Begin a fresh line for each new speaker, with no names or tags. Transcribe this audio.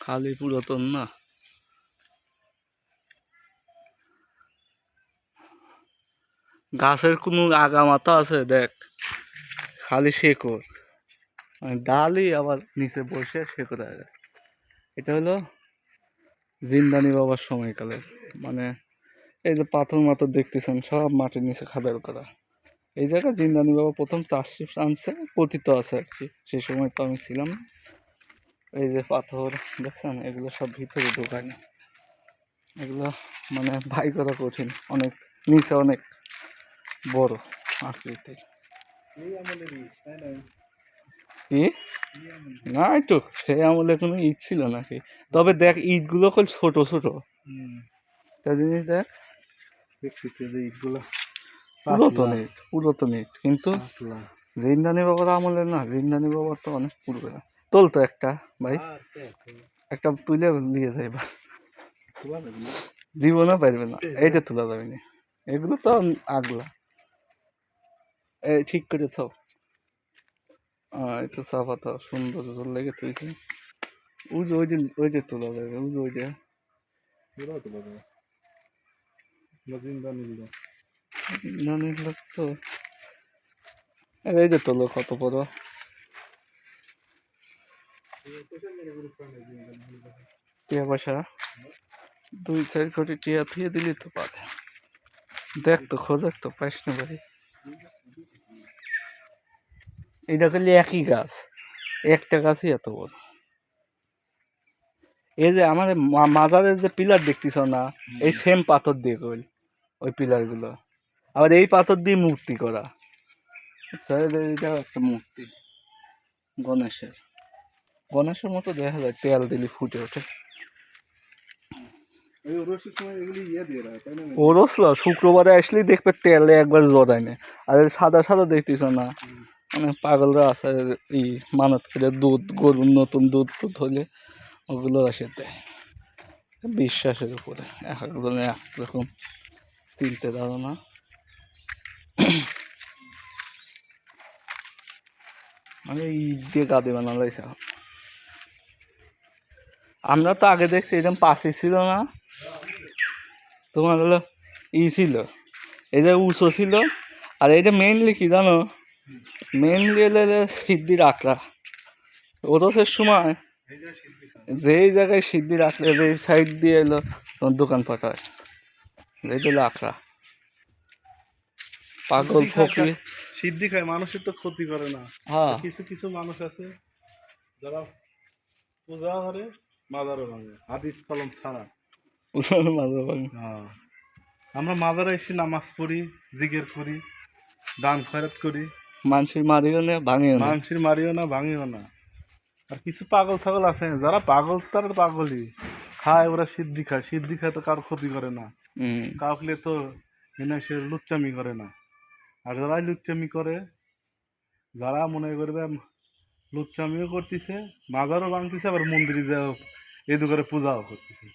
খালি পুরাতন না। গাছের কোনো আগা মাথা আছে, দেখ। খালি শেকড়। মানে ডালই আবার নিচে বসে শেকড় হয়ে গেছে। এটা হলো জিন্দানি বাবার সময়কালে। মানে এই যে পাথর মাথর দেখতেছেন, সব মাটির নিচে খাদার করা। এই জায়গায় জিন্দানি বাবা প্রথম তাশরিফ আনছে, পতিত আছে আর কি। সেই সময় তো আমি ছিলাম না। এই যে পাথর দেখছেন? এগুলো সব ভিতরে ঢোকায়নি এগুলো মানে ভাই করা কঠিন অনেক নিচে অনেক বড় আকৃতির। কি? না একটু সে আমলে কোনো ইট ছিল নাকি? তবে দেখ ইটগুলো খুব ছোট ছোট। একটা জিনিস দেখ।
দেখছি যে ইটগুলো
পুরাতন ইট পুরাতন ইট। কিন্তু জিন্দানি বাবার আমলে না জিন্দানি বাবার তো অনেক পূর্বে না তোল তো একটা ভাই। একটা তুলে নিয়ে যাইবা জীবনও পারবে না। এইটা তোলা যাবে না। এগুলো তো আগলা। এই ঠিক করে থাও একটু সাফা তো সুন্দর জল লেগে তুইছে ওই যে ওই যে ওই যে তোলা যাবে ওই যে ওই যে। নানির লোক তো। এই যে তোলো কত বড়। টিয়া পয়সা। দুই চার কোটি টিয়া থুয়ে দিলি তো পারে। দেখ তো, খোঁজ তো, পাইস না ভাই এটা খালি একই গাছ। একটা গাছই এত বড়। এই যে আমাদের মা- মাজারের যে পিলার দেখতেছ না, এই সেম পাথর দিয়ে কইল ওই পিলারগুলো আবার এই পাথর দিয়ে মূর্তি করা। যে এইটাও একটা মূর্তি। গণেশের। গণেশের মতো দেখা যায় তেল দিলি ফুটে ওঠে।
এই এগুলি ইয়ে না?
ওরসলা শুক্রবারে আসলেই দেখবে তেলে একবার জড়ায় না। আর সাদা সাদা দেখতেছ না? মানে পাগলরা আছে ই মানত করে দুধ গরুর নতুন দুধ টুধ হলে ওগুলো এসে দেয়। বিশ্বাসের উপরে এক একজনে এক রকম চিনতে ধারণা মানে ঈদ দিয়ে গাদি হয়েছে আমরা তো আগে দেখছি এরকম পাশে ছিল না। তোমার হলো ই ছিল। এই যে উঁচু ছিল। আর এটা মেনলি কি জানো? মেইনলি হলো যে সিদ্ধির আঁকড়া ওরসের সময় যেই জায়গায় সিদ্ধির আঁকড়া এই সাইড দিয়ে এলো তোমার দোকানপাট হয় এইটা হলো আঁকড়া পাগল ফকির।
সিদ্ধি খায় মানুষের তো ক্ষতি করে না।
হ্যাঁ।
কিছু কিছু মানুষ আছে যারা পূজা করে মাজারও ভাঙে হাদিস কলম ছাড়া।
মাঝে ভাঙে।
হ্যাঁ। আমরা মাজারে এসে নামাজ পড়ি জিগের করি দান খয়রাত করি।
মানুষের মারিও না ভাঙিও না।
মানুষের মারিও না ভাঙিও না। আর কিছু পাগল ছাগল আছে যারা পাগল তারা পাগলই। খায় ওরা সিদ্ধি খায়। সিদ্ধি খায় তো কারও ক্ষতি করে না। কাউকে তো এনে সে লুচ্চামি করে না। আর যারাই লুচ্চামি করে যারা মনে করবে লুচ্চামিও করতেছে মাজারও ভাঙতেছে আবার মন্দিরে যাও এই পূজাও করতেছে।